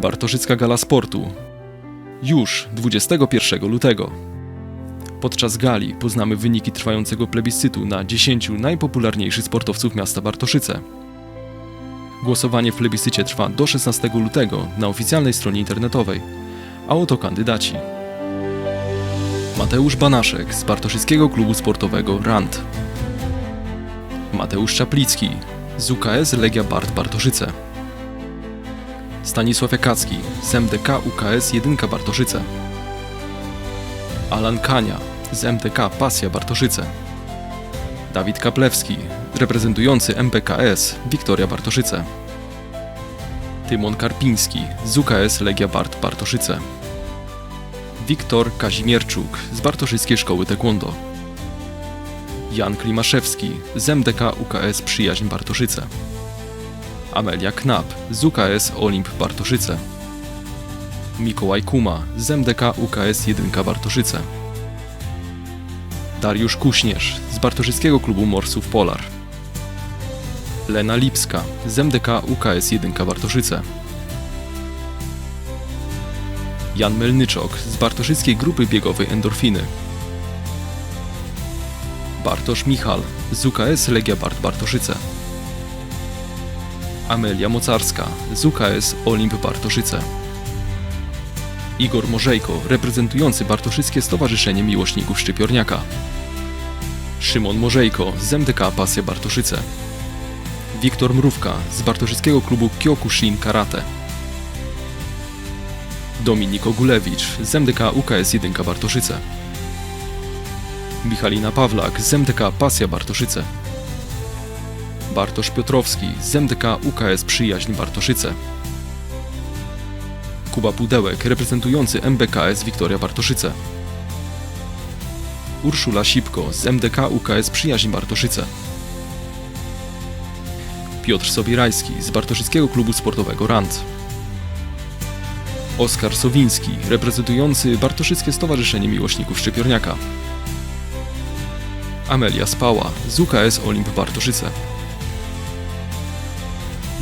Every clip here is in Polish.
Bartoszycka Gala Sportu. Już 21 lutego. Podczas gali poznamy wyniki trwającego plebiscytu na 10 najpopularniejszych sportowców miasta Bartoszyce. Głosowanie w plebiscycie trwa do 16 lutego na oficjalnej stronie internetowej. A oto kandydaci. Mateusz Banaszek z Bartoszyckiego Klubu Sportowego RAND. Mateusz Czaplicki z UKS Legia Bart Bartoszyce. Stanisław Jakacki z MDK UKS 1 Bartoszyce. Alan Kania z MTK Pasja Bartoszyce. Dawid Kaplewski, reprezentujący MPKS Wiktoria Bartoszyce. Tymon Karpiński z UKS Legia Bart Bartoszyce. Wiktor Kazimierczuk z Bartoszyckiej Szkoły Taekwondo. Jan Klimaszewski z MDK UKS Przyjaźń Bartoszyce. Amelia Knap z UKS Olimp Bartoszyce. Mikołaj Kuma z MDK UKS 1 Bartoszyce. Dariusz Kuśnierz z Bartoszyckiego Klubu Morsów Polar. Lena Lipska z MDK UKS 1 Bartoszyce. Jan Melnyczok z Bartoszyckiej Grupy Biegowej Endorfiny. Bartosz Michal z UKS Legia Bart Bartoszyce. Amelia Mocarska z UKS Olimp Bartoszyce. Igor Morzejko, reprezentujący Bartoszyckie Stowarzyszenie Miłośników Szczypiorniaka. Szymon Morzejko z MDK Pasja Bartoszyce. Wiktor Mrówka z Bartoszyckiego Klubu Kyokushin Karate. Dominik Ogulewicz z MDK UKS 1 Bartoszyce. Michalina Pawlak z MDK Pasja Bartoszyce. Bartosz Piotrowski z MDK UKS Przyjaźń Bartoszyce. Kuba Pudełek reprezentujący MBKS Wiktoria Bartoszyce. Urszula Sipko z MDK UKS Przyjaźń Bartoszyce. Piotr Sobierajski z Bartoszyckiego Klubu Sportowego RAND. Oskar Sowiński reprezentujący Bartoszyckie Stowarzyszenie Miłośników Szczypiorniaka. Amelia Spała z UKS Olimp Bartoszyce.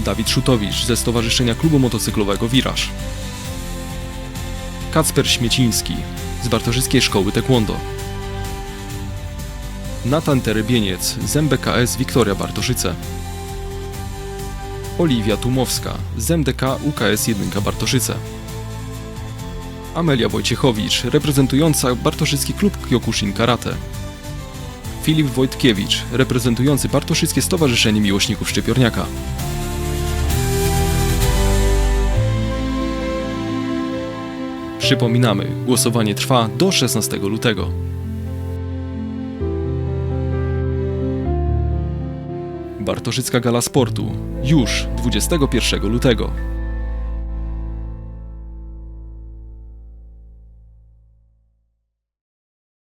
Dawid Szutowicz ze Stowarzyszenia Klubu Motocyklowego Wiraż. Kacper Śmieciński z Bartoszyckiej Szkoły Taekwondo. Natan Terebieniec z MBKS Wiktoria Bartoszyce. Oliwia Tumowska z MDK UKS 1 Bartoszyce. Amelia Wojciechowicz reprezentująca Bartoszycki Klub Kyokushin Karate. Filip Wojtkiewicz reprezentujący Bartoszyckie Stowarzyszenie Miłośników Szczypiorniaka. Przypominamy, głosowanie trwa do 16 lutego. Bartoszycka Gala Sportu już 21 lutego.